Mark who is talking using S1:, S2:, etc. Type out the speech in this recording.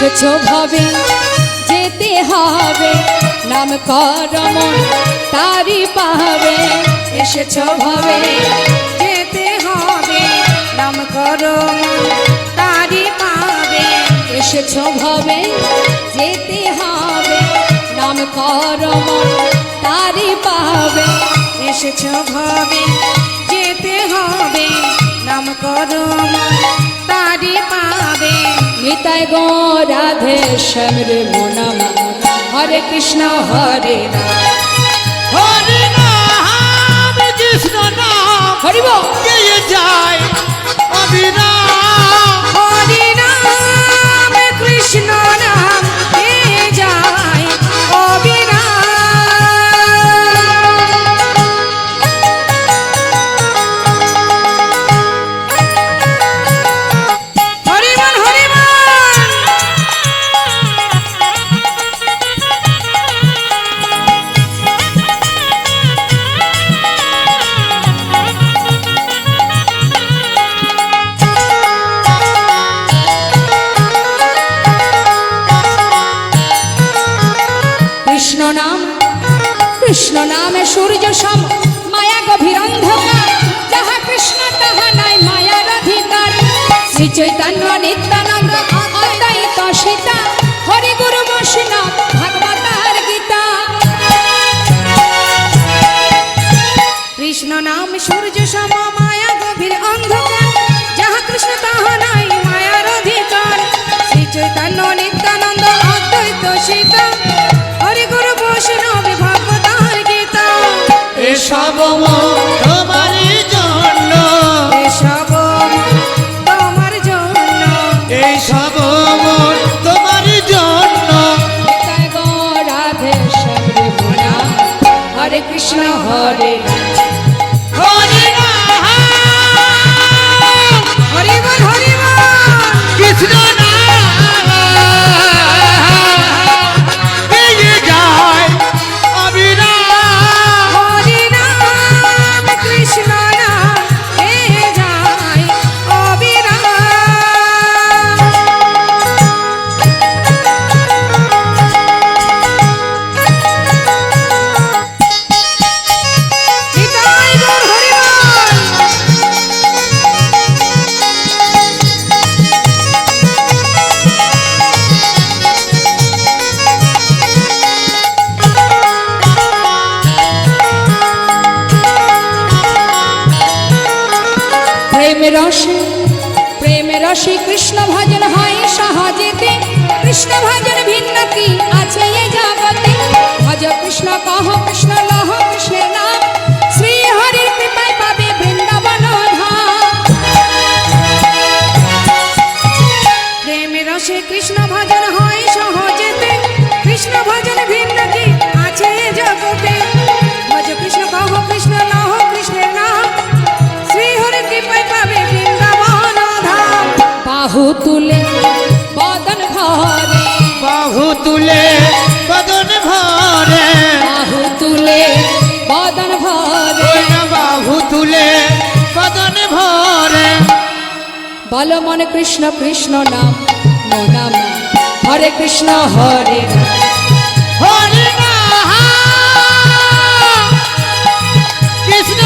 S1: এসেছ ভাবে, যেতে হবে নাম করমন তারি পাবে। এসেছ ভাবে,
S2: যেতে হবে নাম করো তারি পাবে।
S1: এসেছ ভাবে, যেতে হবে নাম করমন তারি পাবে।
S2: এসেছ ভাবে, যেতে হবে নাম করো তারি পাবে
S1: নিতাই গো রাধে শ্যামের মনম হরে কৃষ্ণ হরে রাম
S3: হরে নাম কৃষ্ণ নাম
S1: হরিব।
S3: অবিরাম
S1: সূর্য সম মায়া গভীর অন্ধকার যাহা কৃষ্ণ তাহা নাই মায়ার অধিকার। শ্রী চৈতন্য নিত্যানন্দ অদ্বৈত সীতা হরি গুরু বৈষ্ণব ভগবতার গীতা।
S3: এসব তোমারই জন্য।
S2: এসব তোমার জন্য।
S3: এইসব তোমারই জন্য।
S1: রাধে হরে কৃষ্ণ হরে রসে প্রেম রসে কৃষ্ণ ভজন হয় সহজেতে কৃষ্ণ ভজন তুলে বদন ভরে।
S3: বাহু তুলে বদন ভরে।
S1: বাহু তুলে বদন ভরে। বল মন কৃষ্ণ কৃষ্ণ নাম মনাম হরে কৃষ্ণ হরে
S3: হরে নাম কৃষ্ণ